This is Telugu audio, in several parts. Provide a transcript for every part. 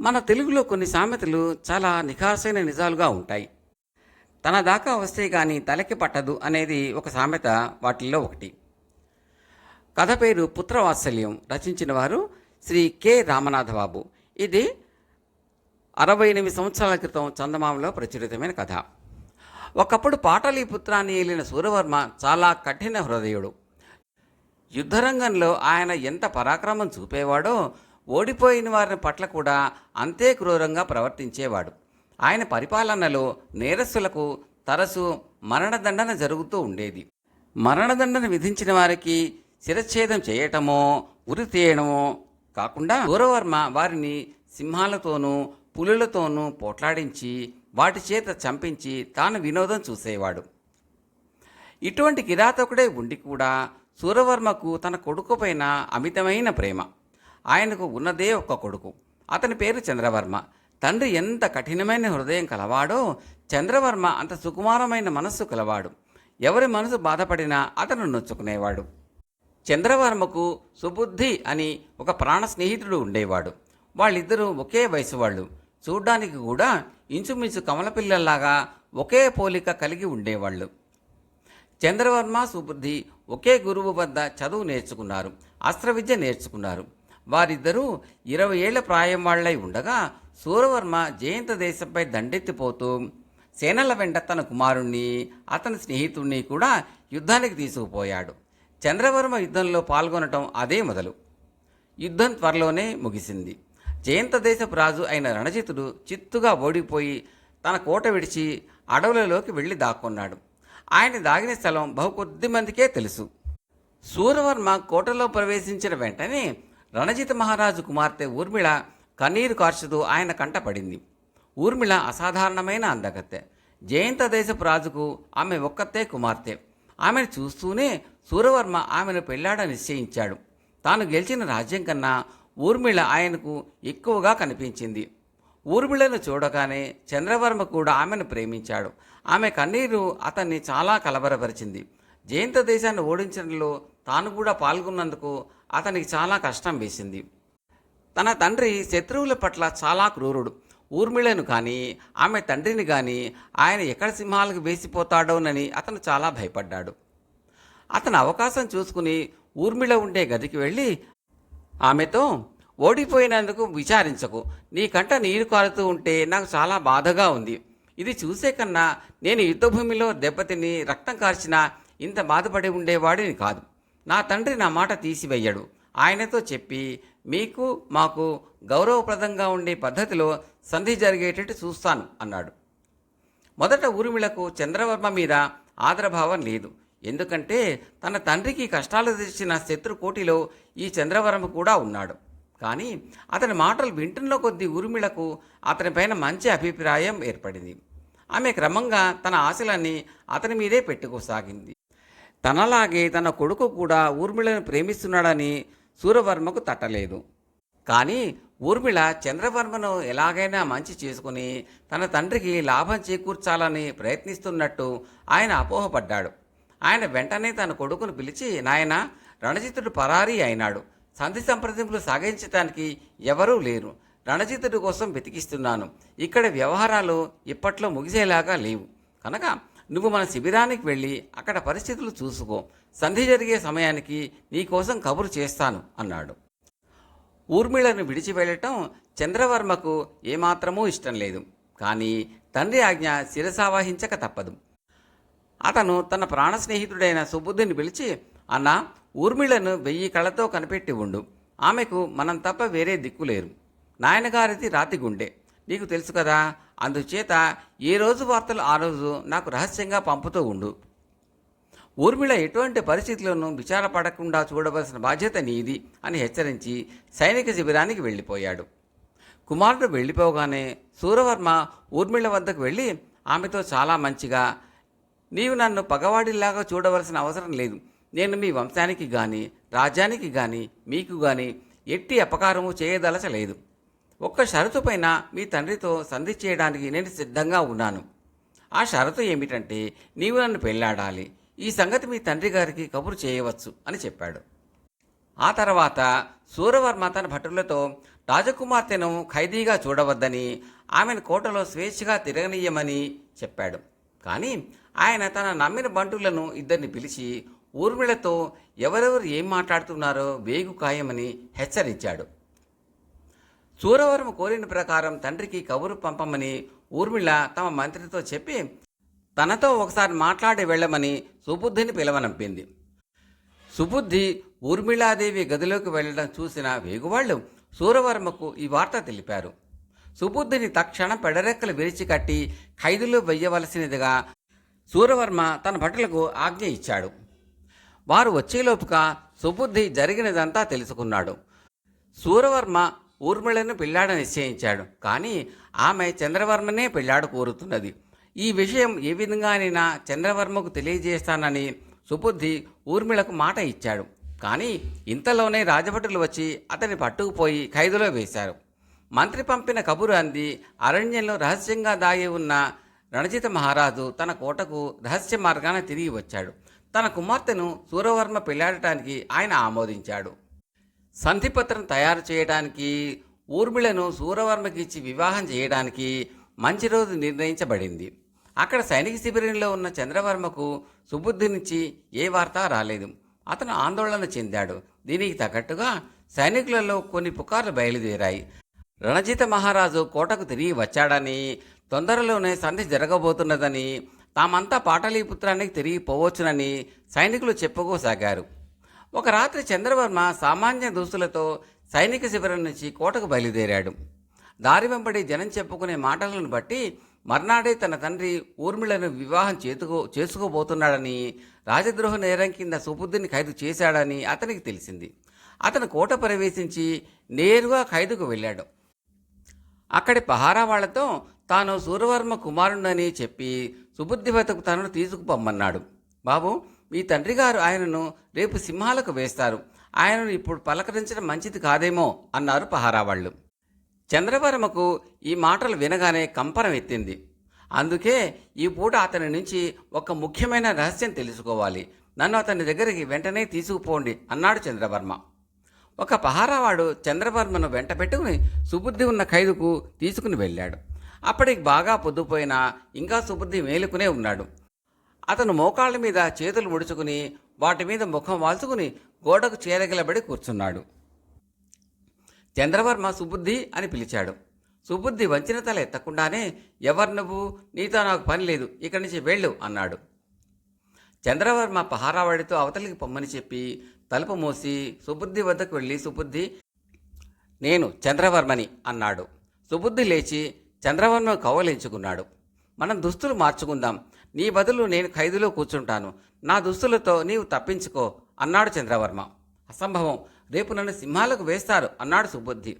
మన తెలుగులో కొన్ని సామెతలు చాలా నిఖార్సైన నిజాలుగా ఉంటాయి. తన దాకా వస్తే కానీ తలకి పట్టదు అనేది ఒక సామెత వాటిల్లో ఒకటి. కథ పేరు పుత్రవాత్సల్యం రచించిన వారు శ్రీ కె. రామనాథబాబు. ఇది అరవై ఎనిమిది సంవత్సరాల క్రితం చందమామలో ప్రచురితమైన కథ. ఒకప్పుడు పాటలీపుత్రాన్ని ఏలిన సూరవర్మ చాలా కఠిన హృదయుడు. యుద్ధరంగంలో ఆయన ఎంత పరాక్రమం చూపేవాడో ఓడిపోయిన వారిని పట్ల కూడా అంతే క్రూరంగా ప్రవర్తించేవాడు. ఆయన పరిపాలనలో నేరస్తులకు తరచు మరణదండన జరుగుతూ ఉండేది. మరణదండన విధించిన వారికి శిరచ్ఛేదం చేయటమో ఉరి తీయడమో కాకుండా సూరవర్మ వారిని సింహాలతోనూ పులులతోనూ పోట్లాడించి వాటి చేత చంపించి తాను వినోదం చూసేవాడు. ఇటువంటి కిరాతకుడే ఉండి కూడా సూరవర్మకు తన కొడుకు పైన అమితమైన ప్రేమ. ఆయనకు ఉన్నదే ఒక్క కొడుకు. అతని పేరు చంద్రవర్మ. తండ్రి ఎంత కఠినమైన హృదయం కలవాడో చంద్రవర్మ అంత సుకుమారమైన మనస్సు కలవాడు. ఎవరి మనసు బాధపడినా అతను నొచ్చుకునేవాడు. చంద్రవర్మకు సుబుద్ధి అని ఒక ప్రాణ స్నేహితుడు ఉండేవాడు. వాళ్ళిద్దరూ ఒకే వయసు వాళ్ళు చూడ్డానికి కూడా ఇంచుమించు కమలపిల్లల్లాగా ఒకే పోలిక కలిగి ఉండేవాళ్ళు. చంద్రవర్మ సుబుద్ధి ఒకే గురువు వద్ద చదువు నేర్చుకున్నారు. అస్త్ర విద్య నేర్చుకున్నారు. వారిద్దరూ ఇరవై ఏళ్ళ ప్రాయం వాళ్ళై ఉండగా సూరవర్మ జయంత దేశంపై దండెత్తిపోతూ సేనల వెంట తన కుమారుణ్ణి అతని స్నేహితుణ్ణి కూడా యుద్ధానికి తీసుకుపోయాడు. చంద్రవర్మ యుద్ధంలో పాల్గొనటం అదే మొదలు. యుద్ధం త్వరలోనే ముగిసింది. జయంత దేశపు రాజు అయిన రణజితుడు చిత్తుగా ఓడిపోయి తన కోట విడిచి అడవులలోకి వెళ్ళి దాక్కున్నాడు. ఆయన దాగిన స్థలం బహు కొద్ది మందికే తెలుసు. సూర్యవర్మ కోటలో ప్రవేశించిన వెంటనే రణజిత మహారాజు కుమార్తె ఊర్మిళ కన్నీరు కార్చుతూ ఆయన కంట పడింది. ఊర్మిళ అసాధారణమైన అందగత్తె జయంత దేశపు రాజుకు ఆమె ఒక్కతే కుమార్తె. ఆమెను చూస్తూనే సూరవర్మ ఆమెను పెళ్ళాడ నిశ్చయించాడు. తాను గెలిచిన రాజ్యం కన్నా ఊర్మిళ ఆయనకు ఎక్కువగా కనిపించింది. ఊర్మిళను చూడగానే చంద్రవర్మ కూడా ఆమెను ప్రేమించాడు. ఆమె కన్నీరు అతన్ని చాలా కలవరపరిచింది. జయంత దేశాన్ని ఓడించడంలో తాను కూడా పాల్గొన్నందుకు అతనికి చాలా కష్టం వేసింది. తన తండ్రి శత్రువుల పట్ల చాలా క్రూరుడు. ఊర్మిళను కానీ ఆమె తండ్రిని కానీ ఆయన ఎక్కడ సింహాలకు వేసిపోతాడోనని అతను చాలా భయపడ్డాడు. అతను అవకాశం చూసుకుని ఊర్మిళ ఉండే గదికి వెళ్ళి ఆమెతో ఓడిపోయినందుకు విచారించకు. నీ కంట నీరు కారుతూ ఉంటే నాకు చాలా బాధగా ఉంది. ఇది చూసే కన్నా నేను యుద్ధభూమిలో దెబ్బతిని రక్తం కార్చినా ఇంత బాధపడి ఉండేవాడిని కాదు. నా తండ్రి నా మాట తీసివేయడు. ఆయనతో చెప్పి మీకు మాకు గౌరవప్రదంగా ఉండే పద్ధతిలో సంధి జరిగేటట్టు చూస్తాను అన్నాడు. మొదట ఊర్మిళకు చంద్రవర్మ మీద ఆదరభావం లేదు. ఎందుకంటే తన తండ్రికి కష్టాలు తెచ్చిన శత్రుకోటిలో ఈ చంద్రవరం కూడా ఉన్నాడు. కానీ అతని మాటలు వింటున్న కొద్దీ ఊర్మిళకు అతనిపైన మంచి అభిప్రాయం ఏర్పడింది. ఆమె క్రమంగా తన ఆశలన్నీ అతని మీదే పెట్టుకోసాగింది. తనలాగే తన కొడుకు కూడా ఊర్మిళను ప్రేమిస్తున్నాడని సూర్యవర్మకు తట్టలేదు. కానీ ఊర్మిళ చంద్రవర్మను ఎలాగైనా మంచి చేసుకుని తన తండ్రికి లాభం చేకూర్చాలని ప్రయత్నిస్తున్నట్టు ఆయన అపోహపడ్డాడు. ఆయన వెంటనే తన కొడుకును పిలిచి నాయన రణజితుడు పరారీ అయినాడు. సంధి సంప్రదింపులు సాగించడానికి ఎవరూ లేరు. రణజితుడి కోసం వెతికిస్తున్నాను. ఇక్కడ వ్యవహారాలు ఇప్పట్లో ముగిసేలాగా లేవు. కనుక నువ్వు మన శిబిరానికి వెళ్ళి అక్కడ పరిస్థితులు చూసుకో. సంధి జరిగే సమయానికి నీకోసం కబురు చేస్తాను అన్నాడు. ఊర్మిళను విడిచి వెళ్ళటం చంద్రవర్మకు ఏమాత్రమూ ఇష్టం లేదు. కానీ తండ్రి ఆజ్ఞ శిరసావహించక తప్పదు. అతను తన ప్రాణ స్నేహితుడైన సుబుద్ధిని పిలిచి అన్న ఊర్మిళను వెయ్యి కళ్ళతో కనిపెట్టి ఉండు. ఆమెకు మనం తప్ప వేరే దిక్కు లేరు. నాయనగారిది రాతి గుండె. నీకు తెలుసు కదా అందుచేత ఏ రోజు వార్తలు ఆ రోజు నాకు రహస్యంగా పంపుతూ ఉండు. ఊర్మిళ ఎటువంటి పరిస్థితులను విచారపడకుండా చూడవలసిన బాధ్యత నీది అని హెచ్చరించి సైనిక శిబిరానికి వెళ్ళిపోయాడు. కుమారుడు వెళ్ళిపోగానే సూరవర్మ ఊర్మిళ వద్దకు వెళ్ళి ఆమెతో చాలా మంచిగా నీవు నన్ను పగవాడిలాగా చూడవలసిన అవసరం లేదు. నేను మీ వంశానికి కానీ రాజ్యానికి కానీ మీకు కానీ ఎట్టి అపకారము చేయదలచలేదు. ఒక్క షరతు పైన మీ తండ్రితో సంధి చేయడానికి నేను సిద్ధంగా ఉన్నాను. ఆ షరతు ఏమిటంటే నీవు నన్ను పెళ్ళాడాలి ఈ సంగతి మీ తండ్రి గారికి కబురు చేయవచ్చు అని చెప్పాడు. ఆ తర్వాత సూరవర్మ తన భటులతో రాజకుమార్తెను ఖైదీగా చూడవద్దని ఆమెను కోటలో స్వేచ్ఛగా తిరగనీయమని చెప్పాడు. కానీ ఆయన తన నమ్మిన బంటులను ఇద్దరిని పిలిచి ఊర్మిళతో ఎవరెవరు ఏం మాట్లాడుతున్నారో వేగు ఖాయమని హెచ్చరించాడు. సూరవరము కోరిన ప్రకారం తండ్రికి కబురు పంపమని ఊర్మిళ తమ మంత్రితో చెప్పి తనతో ఒకసారి మాట్లాడి వెళ్ళమని సుబుద్ధిని పిలవనంపింది. సుబుద్ధి ఊర్మిళాదేవి గదిలోకి వెళ్ళడం చూసిన వేగువాళ్ళు సూరవర్మకు ఈ వార్త తెలిపారు. సుబుద్ధిని తక్షణం పెడరెక్కలు విరిచి కట్టి ఖైదులో వెయ్యవలసినదిగా సూరవర్మ తన భటులకు ఆజ్ఞ ఇచ్చాడు. వారు వచ్చేలోపుగా సుబుద్ధి జరిగినదంతా తెలుసుకున్నాడు. సూరవర్మ ఊర్మిళను పెళ్ళాడ నిశ్చయించాడు. కానీ ఆమె చంద్రవర్మనే పెళ్ళాడు కోరుతున్నది. ఈ విషయం ఏ విధంగానైనా చంద్రవర్మకు తెలియజేస్తానని సుబుద్ధి ఊర్మిళకు మాట ఇచ్చాడు. కానీ ఇంతలోనే రాజభటులు వచ్చి అతని పట్టుకుపోయి ఖైదులో వేశారు. మంత్రి పంపిన కబురు అంది అరణ్యంలో రహస్యంగా దాగి ఉన్న రణజిత మహారాజు తన కోటకు రహస్య మార్గాన తిరిగి వచ్చాడు. తన కుమార్తెను సూర్యవర్మ పెళ్ళాడటానికి ఆయన ఆమోదించాడు. సంధిపత్రం తయారు చేయడానికి ఊర్మిళను సూరవర్మకి ఇచ్చి వివాహం చేయడానికి మంచి రోజు నిర్ణయించబడింది. అక్కడ సైనిక శిబిరంలో ఉన్న చంద్రవర్మకు సుబుద్ధి నుంచి ఏ వార్త రాలేదు. అతను ఆందోళన చెందాడు. దీనికి తగ్గట్టుగా సైనికులలో కొన్ని పుకార్లు బయలుదేరాయి. రణజిత మహారాజు కోటకు తిరిగి వచ్చాడని తొందరలోనే సంధి జరగబోతున్నదని తామంతా పాటలీపుత్రానికి తిరిగి పోవచ్చునని సైనికులు చెప్పుకోసాగారు. ఒక రాత్రి చంద్రవర్మ సామాన్య దుస్తులతో సైనిక శిబిరం నుంచి కోటకు బయలుదేరాడు. దారి వెంబడి జనం చెప్పుకునే మాటలను బట్టి మర్నాడే తన తండ్రి ఊర్మిళను వివాహం చేతుకో చేసుకోబోతున్నాడని రాజద్రోహ నేరం కింద సుబుద్ధిని ఖైదు చేశాడని అతనికి తెలిసింది. అతను కోట ప్రవేశించి నేరుగా ఖైదుకు వెళ్ళాడు. అక్కడి పహారా వాళ్ళతో తాను సూర్యవర్మ కుమారుడని చెప్పి సుబుద్ధి సుబుద్ధివతకు తనను తీసుకుపమ్మన్నాడు. బాబు మీ తండ్రి గారు ఆయనను రేపు సింహాలకు వేస్తారు. ఆయనను ఇప్పుడు పలకరించడం మంచిది కాదేమో అన్నారు పహారావాళ్ళు చంద్రవర్మకు ఈ మాటలు వినగానే కంపనం ఎత్తింది. అందుకే ఈ పూట అతని నుంచి ఒక ముఖ్యమైన రహస్యం తెలుసుకోవాలి. నన్ను అతని దగ్గరికి వెంటనే తీసుకుపోండి అన్నాడు చంద్రవర్మ. ఒక పహారావాడు చంద్రవర్మను వెంట పెట్టుకుని సుబుద్ధి ఉన్న ఖైదుకు తీసుకుని వెళ్ళాడు. అప్పటికి బాగా పొద్దుపోయినా ఇంకా సుబుద్ధి మేలుకునే ఉన్నాడు. అతను మోకాళ్ళ మీద చేతులు ముడుచుకుని వాటి మీద ముఖం వాల్చుకుని గోడకు చేరగలబడి కూర్చున్నాడు. చంద్రవర్మ సుబుద్ధి అని పిలిచాడు. సుబుద్ధి వంచిన తల ఎత్తకుండానే ఎవరు నువ్వు? నీతో నాకు పని లేదు. ఇక్కడి నుంచి వెళ్ళు అన్నాడు. చంద్రవర్మ పహారావాడితో అవతలికి పొమ్మని చెప్పి తలుపు మూసి సుబుద్ధి వద్దకు వెళ్ళి సుబుద్ధి. నేను చంద్రవర్మని అన్నాడు. సుబుద్ధి లేచి చంద్రవర్మ కౌవలించుకున్నాడు. మనం దుస్తులు మార్చుకుందాం. నీ బదులు నేను ఖైదులో కూర్చుంటాను. నా దుస్తులతో నీవు తప్పించుకో అన్నాడు చంద్రవర్మ. అసంభవం. రేపు నన్ను సింహాలకు వేస్తారు అన్నాడు సుబుద్ధి.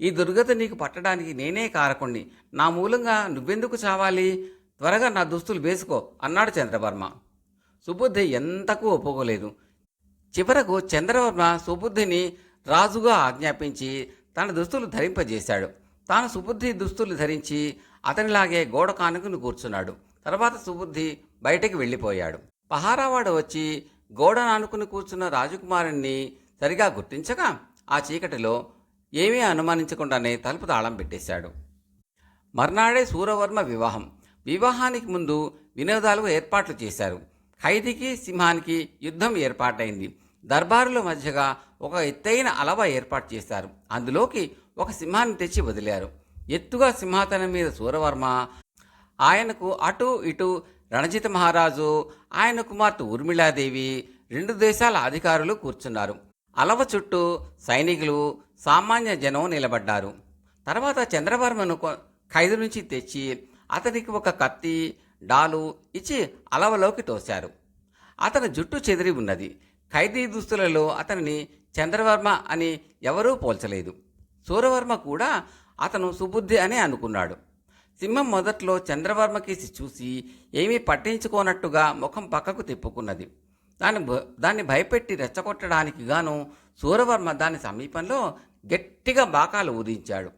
ఈ దుర్గతి నీకు పట్టడానికి నేనే కారకుణ్ణి. నా మూలంగా నువ్వెందుకు చావాలి? త్వరగా నా దుస్తులు వేసుకో అన్నాడు చంద్రవర్మ. సుబుద్ధి ఎంతకు ఒప్పుకోలేదు. చివరకు చంద్రవర్మ సుబుద్ధిని రాజుగా ఆజ్ఞాపించి తన దుస్తులు ధరింపజేశాడు. తాను సుబుద్ధి దుస్తులు ధరించి అతనిలాగే గోడ కానుకుని కూర్చున్నాడు. తర్వాత సుబుద్ధి బయటికి వెళ్ళిపోయాడు. పహారావాడు వచ్చి గోడ నానుకుని కూర్చున్న రాజకుమారుణ్ణి సరిగా గుర్తించగా ఆ చీకటిలో ఏమీ అనుమానించకుండానే తలుపు తాళం పెట్టేశాడు. మర్నాడే సూరవర్మ వివాహం. వివాహానికి ముందు వినోదాలకు ఏర్పాట్లు చేశారు. ఖైదీకి సింహానికి యుద్ధం ఏర్పాటైంది. దర్బారుల మధ్యగా ఒక ఎత్తైన అలవ ఏర్పాటు చేశారు. అందులోకి ఒక సింహాన్ని తెచ్చి వదిలారు. ఎత్తుగా సింహాసనం మీద సూరవర్మ ఆయనకు అటు ఇటు రణజిత మహారాజు ఆయన కుమార్తె ఊర్మిళాదేవి రెండు దేశాల అధికారులు కూర్చున్నారు. అలవ చుట్టూ సైనికులు సామాన్య జనం నిలబడ్డారు. తర్వాత చంద్రవర్మను ఖైదు నుంచి తెచ్చి అతనికి ఒక కత్తి డాలు ఇచ్చి అలవలోకి తోశారు. అతని జుట్టు చెదిరి ఉన్నది. ఖైదీ దుస్తులలో అతనిని చంద్రవర్మ అని ఎవరూ పోల్చలేదు. సూరవర్మ కూడా అతను సుబుద్ధి అనే అనుకున్నాడు. సింహం మొదట్లో చంద్రవర్మకి చూసి ఏమీ పట్టించుకోనట్టుగా ముఖం పక్కకు తిప్పుకున్నది. దాన్ని దాన్ని భయపెట్టి రెచ్చగొట్టడానికి గాను సూరవర్మ దాని సమీపంలో గట్టిగా బాకాలు ఊదించాడు.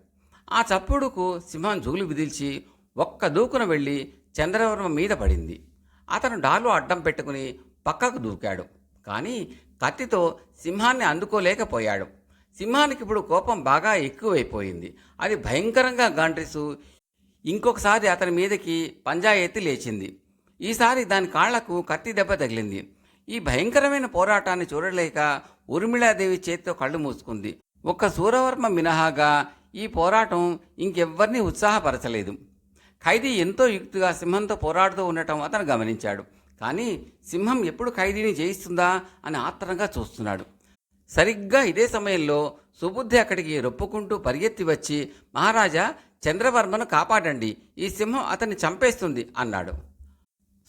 ఆ చప్పుడుకు సింహం జూలు విదిల్చి ఒక్క దూకున వెళ్ళి చంద్రవర్మ మీద పడింది. అతను డాలు అడ్డం పెట్టుకుని పక్కకు దూకాడు. కానీ కత్తితో సింహాన్ని అందుకోలేకపోయాడు. సింహానికి ఇప్పుడు కోపం బాగా ఎక్కువైపోయింది. అది భయంకరంగా గాండ్రిసు ఇంకొకసారి అతని మీదకి పంజా ఎత్తి లేచింది. ఈసారి దాని కాళ్ళకు కత్తి దెబ్బ తగిలింది. ఈ భయంకరమైన పోరాటాన్ని చూడలేక ఊర్మిళాదేవి చేతితో కళ్ళు మూసుకుంది. ఒక్క సూరవర్మ మినహాగా ఈ పోరాటం ఇంకెవ్వరినీ ఉత్సాహపరచలేదు. ఖైదీ ఎంతో యుక్తిగా సింహంతో పోరాడుతూ ఉండటం అతను గమనించాడు. కానీ సింహం ఎప్పుడు ఖైదీని జయిస్తుందా అని ఆత్రంగా చూస్తున్నాడు. సరిగ్గా ఇదే సమయంలో సుబుద్ధి అక్కడికి రొప్పుకుంటూ పరిగెత్తి వచ్చి మహారాజా చంద్రవర్మను కాపాడండి. ఈ సింహం అతన్ని చంపేస్తుంది అన్నాడు.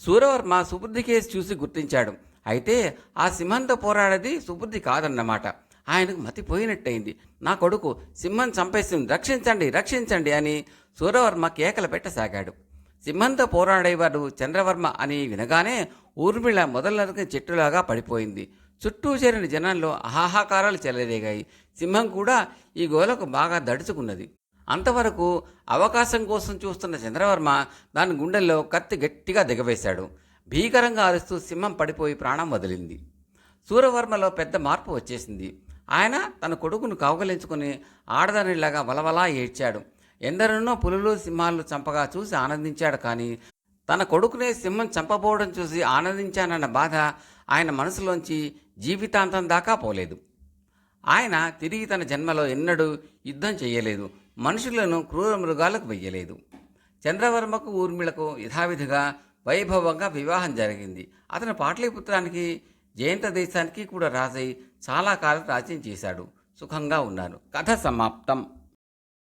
సూరవర్మ సుబుద్ధి కేసు చూసి గుర్తించాడు. అయితే ఆ సింహంతో పోరాడేది సుబుద్ధి కాదన్నమాట. ఆయనకు మతిపోయినట్టయింది నా కొడుకు సింహం చంపేస్తుంది. రక్షించండి రక్షించండి అని సూరవర్మ కేకలు పెట్టసాగాడు. సింహంతో పోరాడేవాడు చంద్రవర్మ అని వినగానే ఊర్మిళ మొదలనక చెట్టులాగా పడిపోయింది. చుట్టూ చేరిన జనంలో అహాహాకారాలు చెలరేగాయి. సింహం కూడా ఈ గోలకు బాగా దడుచుకున్నది. అంతవరకు అవకాశం కోసం చూస్తున్న చంద్రవర్మ దాని గుండెల్లో కత్తి గట్టిగా దిగవేశాడు. భీకరంగా అరుస్తూ సింహం పడిపోయి ప్రాణం వదిలింది. సూర్యవర్మలో పెద్ద మార్పు వచ్చేసింది. ఆయన తన కొడుకును కౌగలించుకుని ఆడదానిలాగా వలవలా ఏడ్చాడు. ఎందరెన్నో పులులు సింహాలు చంపగా చూసి ఆనందించాడు కానీ తన కొడుకునే సింహం చంపబోవడం చూసి ఆనందించానన్న బాధ ఆయన మనసులోంచి జీవితాంతం దాకా పోలేదు. ఆయన తిరిగి తన జన్మలో ఎన్నడూ యుద్ధం చేయలేదు. మనుషులను క్రూర మృగాలకు వెయ్యలేదు. చంద్రవర్మకు ఊర్మిళకు యథావిధిగా వైభవంగా వివాహం జరిగింది. అతను పాటలీపుత్రానికి జయంత దేశానికి కూడా రాజై చాలా కాలం రాజ్యం చేశాడు. సుఖంగా ఉన్నారు. కథ సమాప్తం.